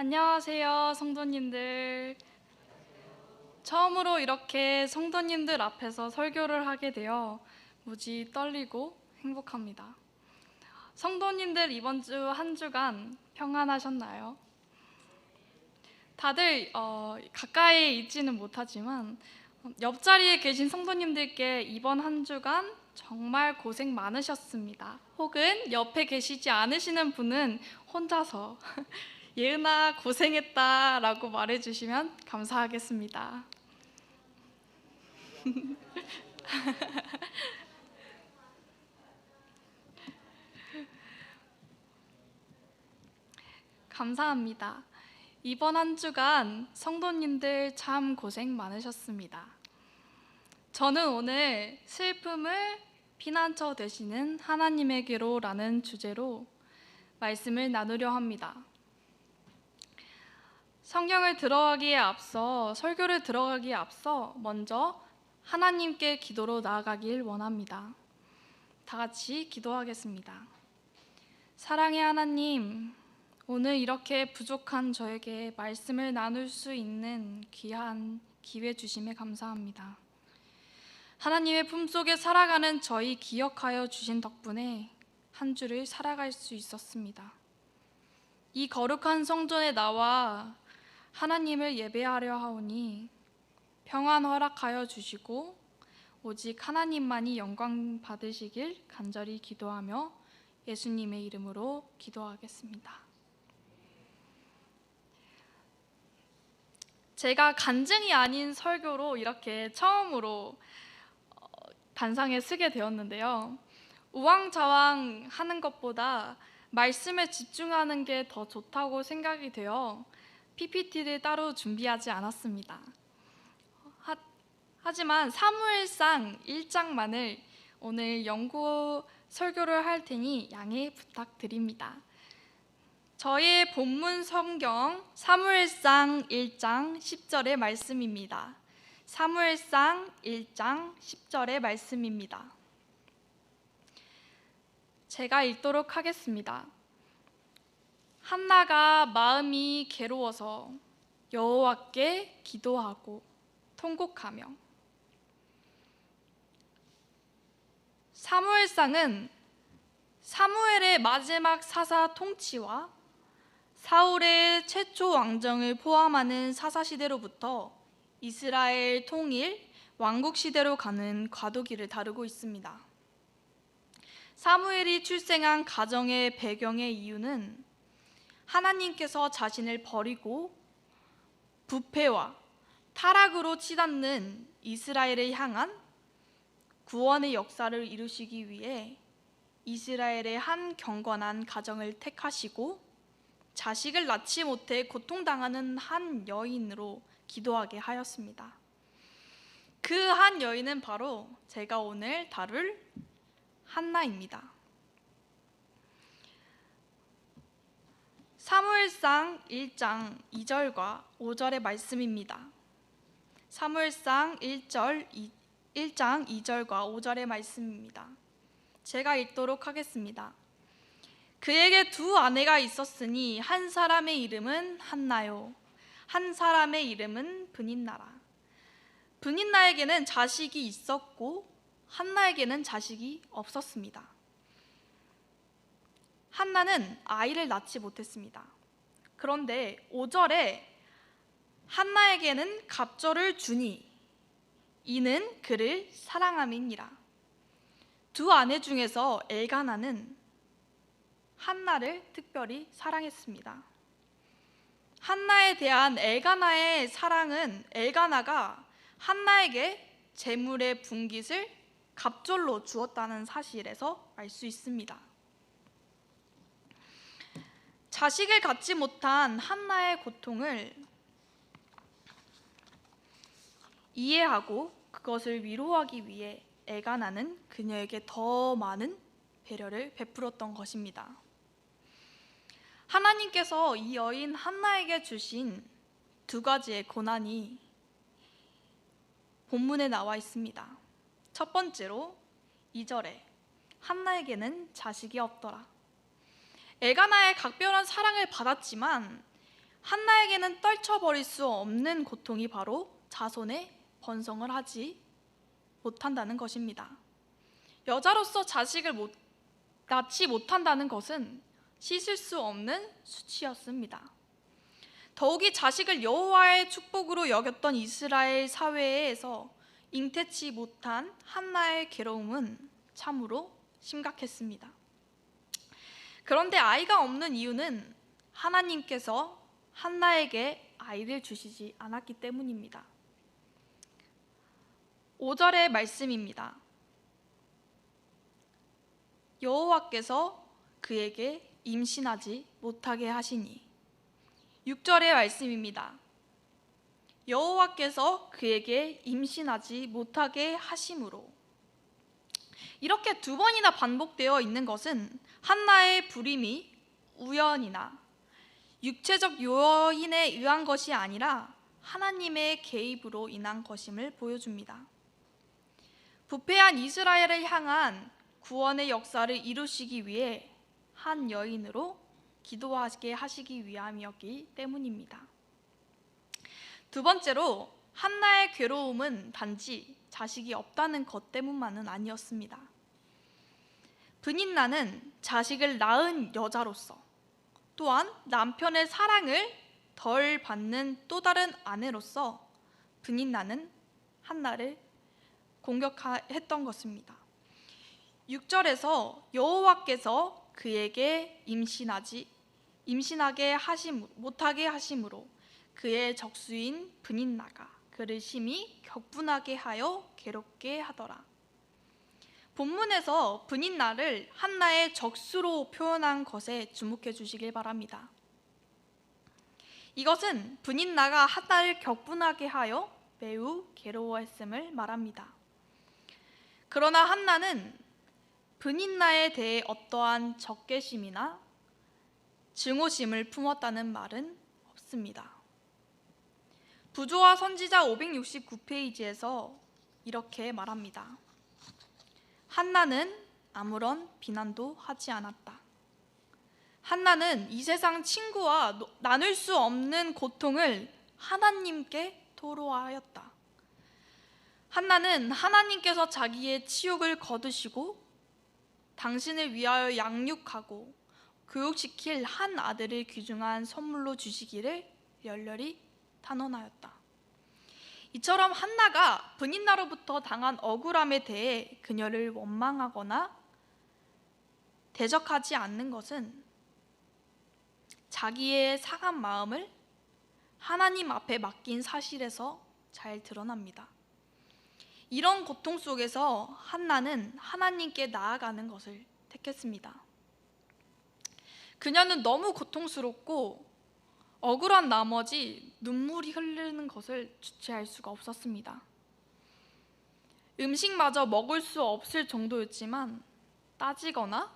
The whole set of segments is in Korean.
안녕하세요, 성도님들. 처음으로 이렇게 성도님들 앞에서 설교를 하게 되어 무지 떨리고 행복합니다. 성도님들 이번 주 한 주간 평안하셨나요? 다들 어, 가까이 있지는 못하지만 옆자리에 계신 성도님들께 이번 한 주간 정말 고생 많으셨습니다. 혹은 옆에 계시지 않으시는 분은 혼자서 예은아 고생했다 라고 말해주시면 감사하겠습니다. 감사합니다. 이번 한 주간 성도님들 참 고생 많으셨습니다. 저는 오늘 슬픔을 피난처 되시는 하나님에게로라는 주제로 말씀을 나누려 합니다. 성경을 들어가기에 앞서 설교를 들어가기에 앞서 먼저 하나님께 기도로 나아가길 원합니다. 다 같이 기도하겠습니다. 사랑의 하나님, 오늘 이렇게 부족한 저에게 말씀을 나눌 수 있는 귀한 기회 주심에 감사합니다. 하나님의 품속에 살아가는 저희 기억하여 주신 덕분에 한 주를 살아갈 수 있었습니다. 이 거룩한 성전에 나와 하나님을 예배하려 하오니 평안 허락하여 주시고 오직 하나님만이 영광 받으시길 간절히 기도하며 예수님의 이름으로 기도하겠습니다. 제가 간증이 아닌 설교로 이렇게 처음으로 어, 단상에 쓰게 되었는데요. 우왕좌왕 하는 것보다 말씀에 집중하는 게 더 좋다고 생각이 되어 PPT를 따로 준비하지 않았습니다. 하, 하지만 사무엘상 1장만을 오늘 연구 설교를 할 테니 양해 부탁드립니다. 저의 본문 성경 사무엘상 1장 10절의 말씀입니다. 사무엘상 1장 10절의 말씀입니다. 제가 읽도록 하겠습니다. 한나가 마음이 괴로워서 여호와께 기도하고 통곡하며 사무엘상은 사무엘의 마지막 사사 통치와 사울의 최초 왕정을 포함하는 사사 시대로부터 이스라엘 통일 왕국 시대로 가는 과도기를 다루고 있습니다. 사무엘이 출생한 가정의 배경의 이유는 하나님께서 자신을 버리고 부패와 타락으로 치닫는 이스라엘을 향한 구원의 역사를 이루시기 위해 이스라엘의 한 경건한 가정을 택하시고 자식을 낳지 못해 고통당하는 한 여인으로 기도하게 하였습니다. 그 한 여인은 바로 제가 오늘 다룰 한나입니다. 사무엘상 1장 2절과 5절의 말씀입니다. 사무엘상 1절 1장 2절과 5절의 말씀입니다. 제가 읽도록 하겠습니다. 그에게 두 아내가 있었으니 한 사람의 이름은 한나요. 한 사람의 이름은 분인나라. 분인나에게는 자식이 있었고 한나에게는 자식이 없었습니다. 한나는 아이를 낳지 못했습니다. 그런데 5절에 한나에게는 갑절을 주니 이는 그를 사랑함이니라. 두 아내 중에서 엘가나는 한나를 특별히 사랑했습니다. 한나에 대한 엘가나의 사랑은 엘가나가 한나에게 재물의 분깃을 갑절로 주었다는 사실에서 알 수 있습니다. 자식을 갖지 못한 한나의 고통을 이해하고 그것을 위로하기 위해 에가나는 그녀에게 더 많은 배려를 베풀었던 것입니다. 하나님께서 이 여인 한나에게 주신 두 가지의 고난이 본문에 나와 있습니다. 첫 번째로 2절에 한나에게는 자식이 없더라. 엘가나의 각별한 사랑을 받았지만 한나에게는 떨쳐버릴 수 없는 고통이 바로 자손의 번성을 하지 못한다는 것입니다. 여자로서 자식을 못, 낳지 못한다는 것은 씻을 수 없는 수치였습니다. 더욱이 자식을 여호와의 축복으로 여겼던 이스라엘 사회에서 잉태치 못한 한나의 괴로움은 참으로 심각했습니다. 그런데 아이가 없는 이유는 하나님께서 한나에게 아이를 주시지 않았기 때문입니다. 5절의 말씀입니다. 여호와께서 그에게 임신하지 못하게 하시니 6절의 말씀입니다. 여호와께서 그에게 임신하지 못하게 하심으로 이렇게 두 번이나 반복되어 있는 것은 한나의 불임이 우연이나 육체적 요인에 의한 것이 아니라 하나님의 개입으로 인한 것임을 보여줍니다. 부패한 이스라엘을 향한 구원의 역사를 이루시기 위해 한 여인으로 기도하게 하시기 위함이었기 때문입니다. 두 번째로 한나의 괴로움은 단지 자식이 없다는 것 때문만은 아니었습니다. 분인나는 자식을 낳은 여자로서 또한 남편의 사랑을 덜 받는 또 다른 아내로서 분인나는 한나를 공격했던 것입니다. 6절에서 여호와께서 그에게 임신하지 임신하게 하심 못하게 하심으로 그의 적수인 분인나가 그를 심히 격분하게 하여 괴롭게 하더라. 본문에서 분인나를 한나의 적수로 표현한 것에 주목해 주시길 바랍니다. 이것은 분인나가 한나를 격분하게 하여 매우 괴로워했음을 말합니다. 그러나 한나는 분인나에 대해 어떠한 적개심이나 증오심을 품었다는 말은 없습니다. 부조와 선지자 569페이지에서 이렇게 말합니다. 한나는 아무런 비난도 하지 않았다. 한나는 이 세상 친구와 노- 나눌 수 없는 고통을 하나님께 토로하였다. 한나는 하나님께서 자기의 치욕을 거두시고 당신을 위하여 양육하고 교육시킬 한 아들을 귀중한 선물로 주시기를 열렬히 탄원하였다. 이처럼 한나가 분인나로부터 당한 억울함에 대해 그녀를 원망하거나 대적하지 않는 것은 자기의 상한 마음을 하나님 앞에 맡긴 사실에서 잘 드러납니다. 이런 고통 속에서 한나는 하나님께 나아가는 것을 택했습니다. 그녀는 너무 고통스럽고 억울한 나머지 눈물이 흐르는 것을 주체할 수가 없었습니다. 음식마저 먹을 수 없을 정도였지만 따지거나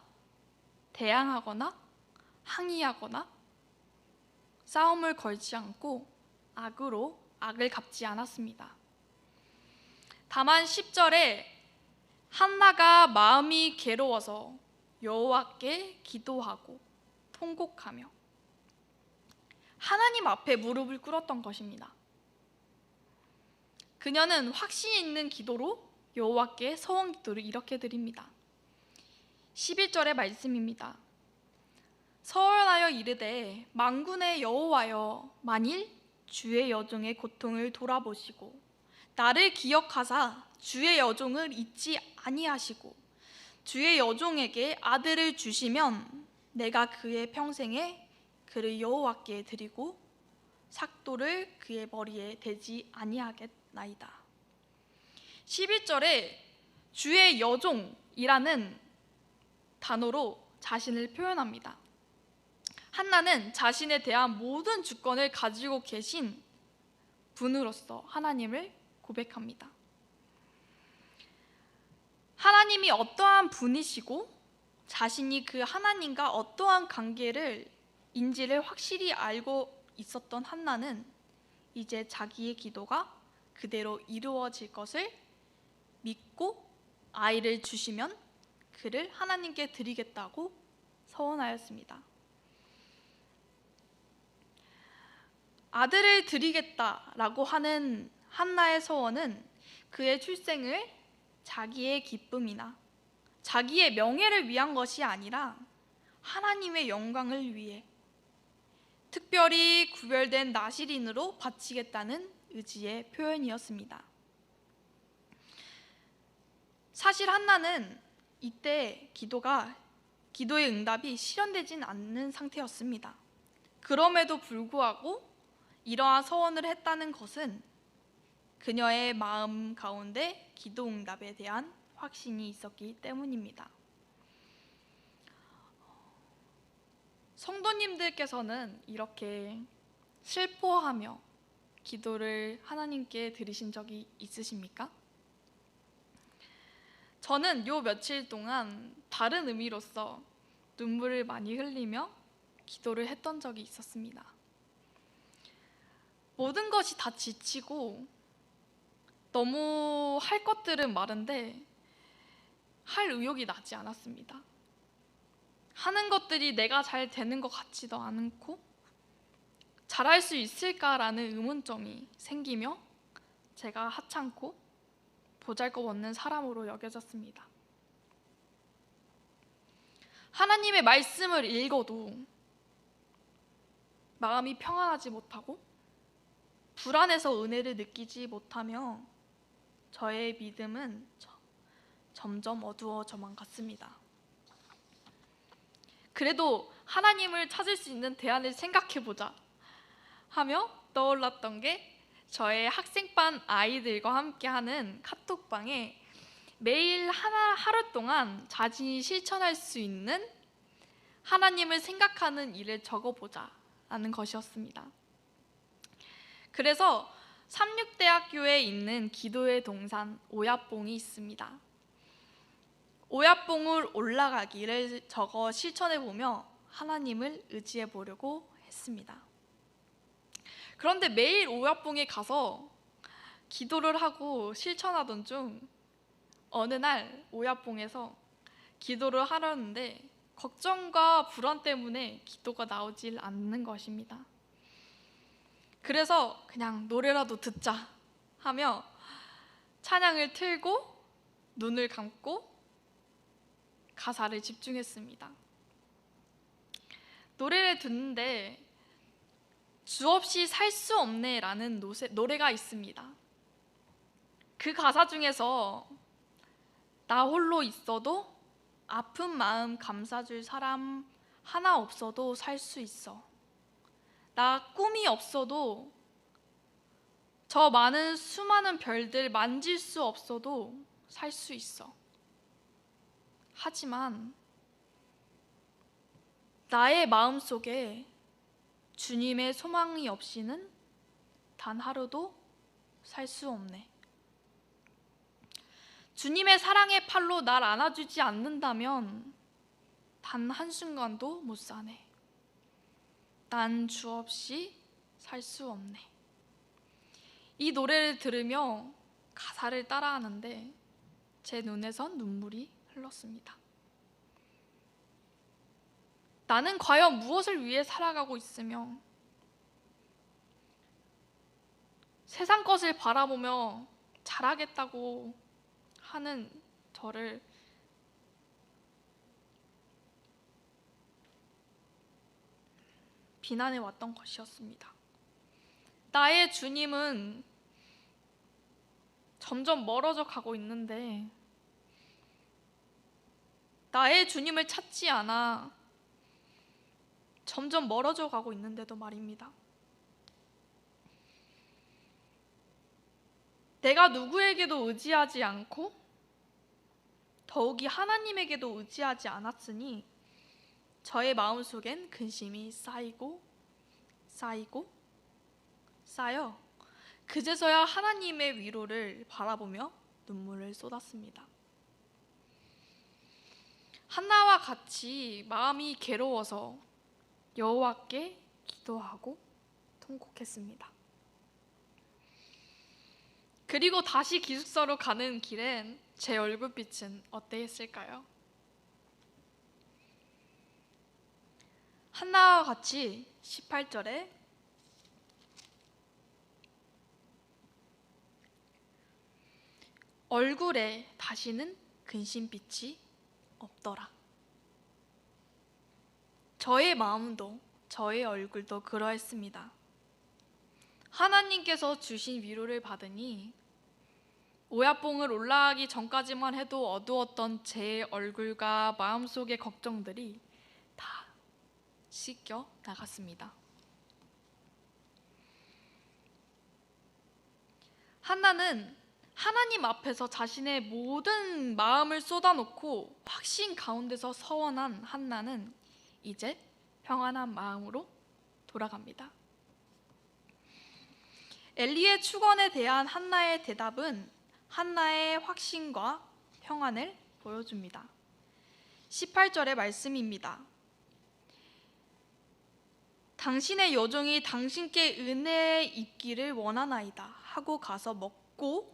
대항하거나 항의하거나 싸움을 걸지 않고 악으로 악을 갚지 않았습니다. 다만 10절에 한나가 마음이 괴로워서 여호와께 기도하고 통곡하며 하나님 앞에 무릎을 꿇었던 것입니다. 그녀는 확신 있는 기도로 여호와께 서원 기도를 이렇게 드립니다. 11절의 말씀입니다. 서원하여 이르되 만군의 여호와여 만일 주의 여종의 고통을 돌아보시고 나를 기억하사 주의 여종을 잊지 아니하시고 주의 여종에게 아들을 주시면 내가 그의 평생에 그를 여호와께 드리고 삭도를 그의 머리에 대지 아니하겠나이다. 11절에 주의 여종이라는 단어로 자신을 표현합니다. 한나는 자신에 대한 모든 주권을 가지고 계신 분으로서 하나님을 고백합니다. 하나님이 어떠한 분이시고 자신이 그 하나님과 어떠한 관계를 인지를 확실히 알고 있었던 한나는 이제 자기의 기도가 그대로 이루어질 것을 믿고 아이를 주시면 그를 하나님께 드리겠다고 서원하였습니다. 아들을 드리겠다라고 하는 한나의 소원은 그의 출생을 자기의 기쁨이나 자기의 명예를 위한 것이 아니라 하나님의 영광을 위해 특별히 구별된 나시린으로 바치겠다는 의지의 표현이었습니다. 사실 한나는 이때 기도가 기도의 응답이 실현되진 않는 상태였습니다. 그럼에도 불구하고 이러한 서원을 했다는 것은 그녀의 마음 가운데 기도 응답에 대한 확신이 있었기 때문입니다. 성도님들께서는 이렇게 슬퍼하며 기도를 하나님께 드리신 적이 있으십니까? 저는 요 며칠 동안 다른 의미로서 눈물을 많이 흘리며 기도를 했던 적이 있었습니다. 모든 것이 다 지치고 너무 할 것들은 많은데 할 의욕이 나지 않았습니다. 하는 것들이 내가 잘 되는 것 같지도 않고 잘할 수 있을까라는 의문점이 생기며 제가 하찮고 보잘것없는 사람으로 여겨졌습니다. 하나님의 말씀을 읽어도 마음이 평안하지 못하고 불안해서 은혜를 느끼지 못하며 저의 믿음은 점점 어두워져만 갔습니다. 그래도 하나님을 찾을 수 있는 대안을 생각해 보자 하며 떠올랐던 게 저의 학생반 아이들과 함께하는 카톡방에 매일 하나 하루 동안 자신이 실천할 수 있는 하나님을 생각하는 일을 적어보자 라는 것이었습니다. 그래서 삼육대학교에 있는 기도의 동산 오야봉이 있습니다. 오야봉을 올라가기를 적어 실천해 보며 하나님을 의지해 보려고 했습니다. 그런데 매일 오야봉에 가서 기도를 하고 실천하던 중 어느 날 오야봉에서 기도를 하려는데 걱정과 불안 때문에 기도가 나오질 않는 것입니다. 그래서 그냥 노래라도 듣자 하며 찬양을 틀고 눈을 감고 가사를 집중했습니다. 노래를 듣는데 주 없이 살 수 없네라는 노래가 있습니다. 그 가사 중에서 나 홀로 있어도 아픈 마음 감싸줄 사람 하나 없어도 살 수 있어. 나 꿈이 없어도 저 많은 수많은 별들 만질 수 없어도 살 수 있어. 하지만 나의 마음 속에 주님의 소망이 없이는 단 하루도 살 수 없네. 주님의 사랑의 팔로 날 안아주지 않는다면 단 한순간도 못 사네. 난 주 없이 살 수 없네. 이 노래를 들으며 가사를 따라하는데 제 눈에선 눈물이 흘렀습니다. 나는 과연 무엇을 위해 살아가고 있으며 세상 것을 바라보며 잘하겠다고 하는 저를 비난해 왔던 것이었습니다. 나의 주님은 점점 멀어져 가고 있는데 나의 주님을 찾지 않아 점점 멀어져 가고 있는데도 말입니다. 내가 누구에게도 의지하지 않고 더욱이 하나님에게도 의지하지 않았으니 저의 마음속엔 근심이 쌓이고 쌓이고 쌓여 그제서야 하나님의 위로를 바라보며 눈물을 쏟았습니다. 한나와 같이 마음이 괴로워서 여호와께 기도하고 통곡했습니다. 그리고 다시 기숙사로 가는 길엔 제 얼굴빛은 어땠을까요? 한나와 같이 18절에 얼굴에 다시는 근심빛이 없더라. 저의 마음도 저의 얼굴도 그러했습니다. 하나님께서 주신 위로를 받으니 오야봉을 올라가기 전까지만 해도 어두웠던 제 얼굴과 마음속의 걱정들이 다 씻겨 나갔습니다. 한나는 하나님 앞에서 자신의 모든 마음을 쏟아놓고 확신 가운데서 서원한 한나는 이제 평안한 마음으로 돌아갑니다. 엘리의 축원에 대한 한나의 대답은 한나의 확신과 평안을 보여줍니다. 18절의 말씀입니다. 당신의 여종이 당신께 은혜 입기를 원하나이다 하고 가서 먹고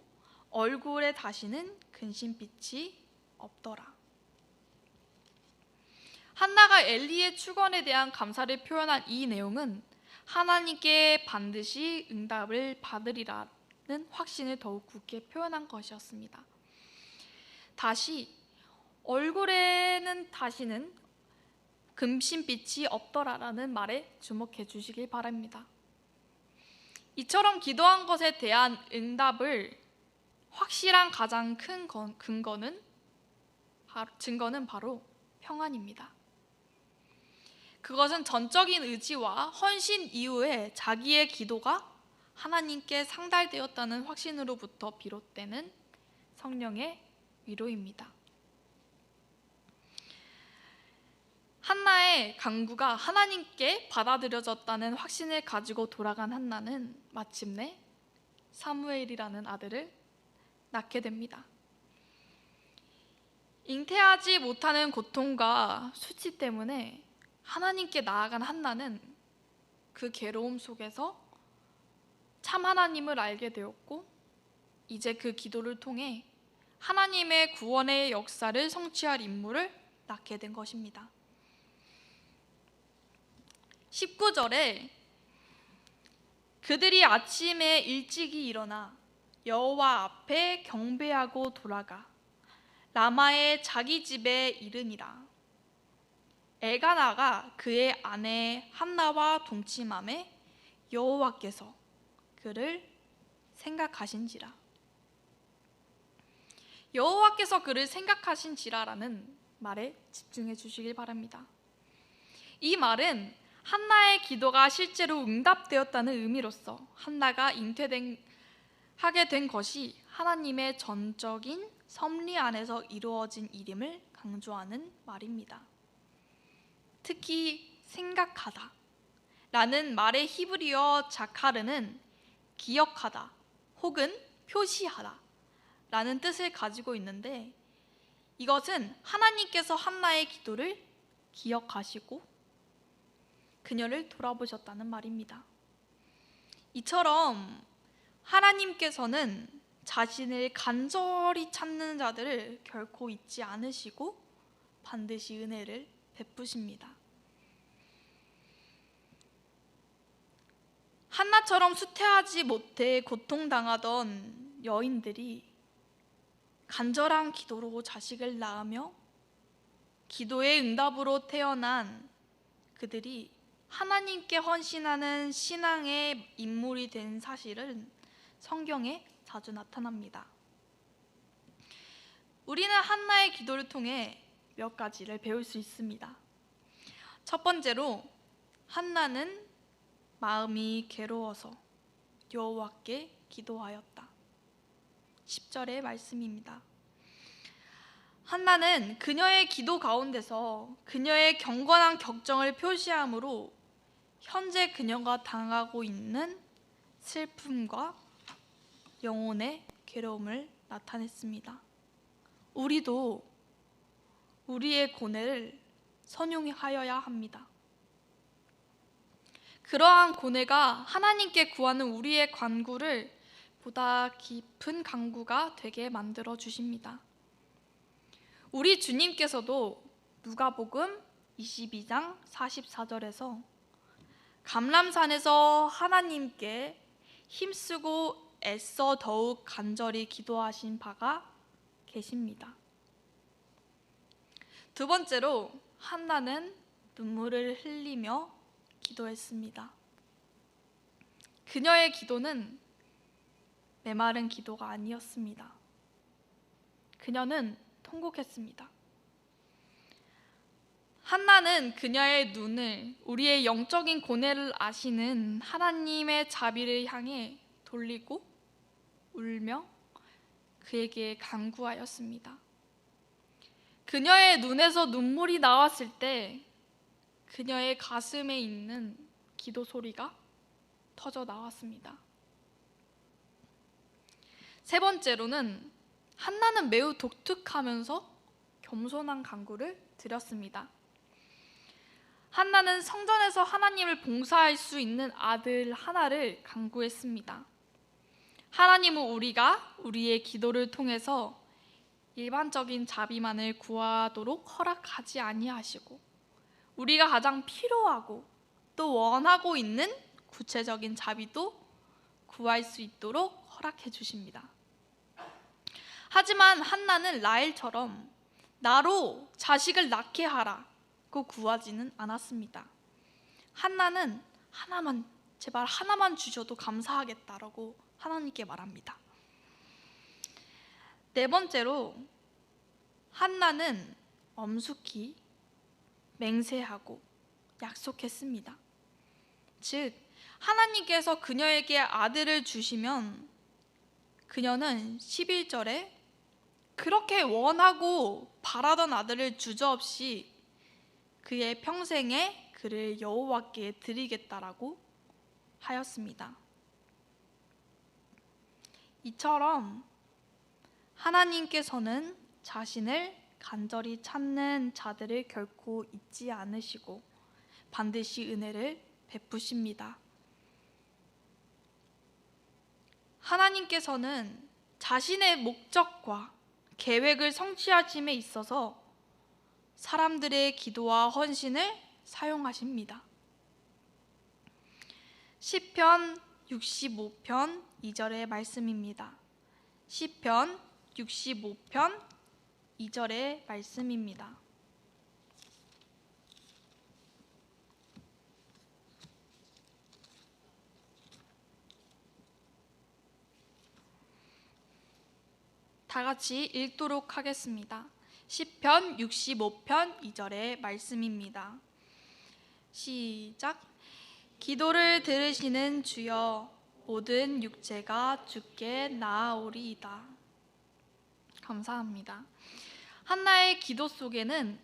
얼굴에 다시는 근심빛이 없더라. 한나가 엘리의 축원에 대한 감사를 표현한 이 내용은 하나님께 반드시 응답을 받으리라는 확신을 더욱 굳게 표현한 것이었습니다. 다시 얼굴에는 다시는 금신빛이 없더라라는 말에 주목해 주시길 바랍니다. 이처럼 기도한 것에 대한 응답을 확실한 가장 큰 근거는 증거는 바로 평안입니다. 그것은 전적인 의지와 헌신 이후에 자기의 기도가 하나님께 상달되었다는 확신으로부터 비롯되는 성령의 위로입니다. 한나의 강구가 하나님께 받아들여졌다는 확신을 가지고 돌아간 한나는 마침내 사무엘이라는 아들을 낳게 됩니다. 잉태하지 못하는 고통과 수치 때문에 하나님께 나아간 한나는 그 괴로움 속에서 참 하나님을 알게 되었고 이제 그 기도를 통해 하나님의 구원의 역사를 성취할 인물을 낳게 된 것입니다. 19절에 그들이 아침에 일찍이 일어나 여호와 앞에 경배하고 돌아가. 라마의 자기 집에 이르니라. 엘가나가 그의 아내 한나와 동침함에 여호와께서 그를 생각하신지라. 여호와께서 그를 생각하신지라라는 말에 집중해 주시길 바랍니다. 이 말은 한나의 기도가 실제로 응답되었다는 의미로서 한나가 잉태된 하게 된 것이 하나님의 전적인 섭리 안에서 이루어진 일임을 강조하는 말입니다. 특히 생각하다 라는 말의 히브리어 자카르는 기억하다 혹은 표시하다 라는 뜻을 가지고 있는데 이것은 하나님께서 한나의 기도를 기억하시고 그녀를 돌아보셨다는 말입니다. 이처럼 하나님께서는 자신을 간절히 찾는 자들을 결코 잊지 않으시고 반드시 은혜를 베푸십니다. 한나처럼 수태하지 못해 고통당하던 여인들이 간절한 기도로 자식을 낳으며 기도의 응답으로 태어난 그들이 하나님께 헌신하는 신앙의 인물이 된 사실은 성경에 자주 나타납니다. 우리는 한나의 기도를 통해 몇 가지를 배울 수 있습니다. 첫 번째로 한나는 마음이 괴로워서 여호와께 기도하였다. 10절의 말씀입니다. 한나는 그녀의 기도 가운데서 그녀의 경건한 격정을 표시함으로 현재 그녀가 당하고 있는 슬픔과 영혼의 괴로움을 나타냈습니다. 우리도 우리의 고뇌를 선용하여야 합니다. 그러한 고뇌가 하나님께 구하는 우리의 간구를 보다 깊은 간구가 되게 만들어 주십니다. 우리 주님께서도 누가복음 22장 44절에서 감람산에서 하나님께 힘쓰고 애써 더욱 간절히 기도하신 바가 계십니다. 두 번째로 한나는 눈물을 흘리며 기도했습니다. 그녀의 기도는 메마른 기도가 아니었습니다. 그녀는 통곡했습니다. 한나는 그녀의 눈을 우리의 영적인 고뇌를 아시는 하나님의 자비를 향해 돌리고 울며 그에게 간구하였습니다. 그녀의 눈에서 눈물이 나왔을 때 그녀의 가슴에 있는 기도 소리가 터져 나왔습니다. 세 번째로는 한나는 매우 독특하면서 겸손한 간구를 드렸습니다. 한나는 성전에서 하나님을 봉사할 수 있는 아들 하나를 간구했습니다. 하나님은 우리가 우리의 기도를 통해서 일반적인 자비만을 구하도록 허락하지 아니하시고 우리가 가장 필요하고 또 원하고 있는 구체적인 자비도 구할 수 있도록 허락해 주십니다. 하지만 한나는 라헬처럼 나로 자식을 낳게 하라고 구하지는 않았습니다. 한나는 하나만 제발 하나만 주셔도 감사하겠다라고 하나님께 말합니다. 네 번째로 한나는 엄숙히 맹세하고 약속했습니다. 즉 하나님께서 그녀에게 아들을 주시면 그녀는 11절에 그렇게 원하고 바라던 아들을 주저없이 그의 평생에 그를 여호와께 드리겠다라고 하였습니다. 이처럼 하나님께서는 자신을 간절히 찾는 자들을 결코 잊지 않으시고 반드시 은혜를 베푸십니다. 하나님께서는 자신의 목적과 계획을 성취하심에 있어서 사람들의 기도와 헌신을 사용하십니다. 시편 65편 2절의 말씀입니다. 시편 65편 2절의 말씀입니다. 다 같이 읽도록 하겠습니다. 시편 65편 2절의 말씀입니다. 시작. 기도를 들으시는 주여 모든 육체가 주께 나아오리이다. 감사합니다. 한나의 기도 속에는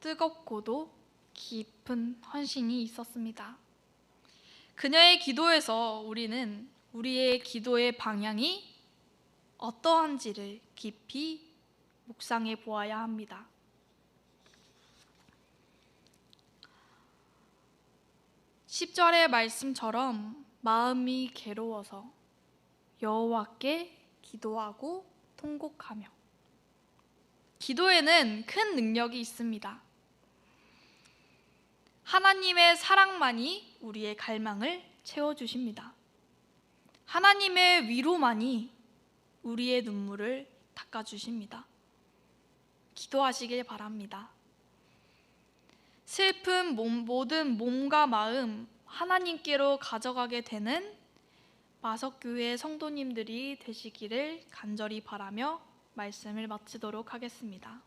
뜨겁고도 깊은 헌신이 있었습니다. 그녀의 기도에서 우리는 우리의 기도의 방향이 어떠한지를 깊이 묵상해 보아야 합니다. (10절의) 말씀처럼 마음이 괴로워서 여호와께 기도하고 통곡하며 기도에는 큰 능력이 있습니다. 하나님의 사랑만이 우리의 갈망을 채워 주십니다. 하나님의 위로만이 우리의 눈물을 닦아 주십니다. 기도하시길 바랍니다. 슬픈 몸, 모든 몸과 마음 하나님께로 가져가게 되는 마석교회 성도님들이 되시기를 간절히 바라며 말씀을 마치도록 하겠습니다.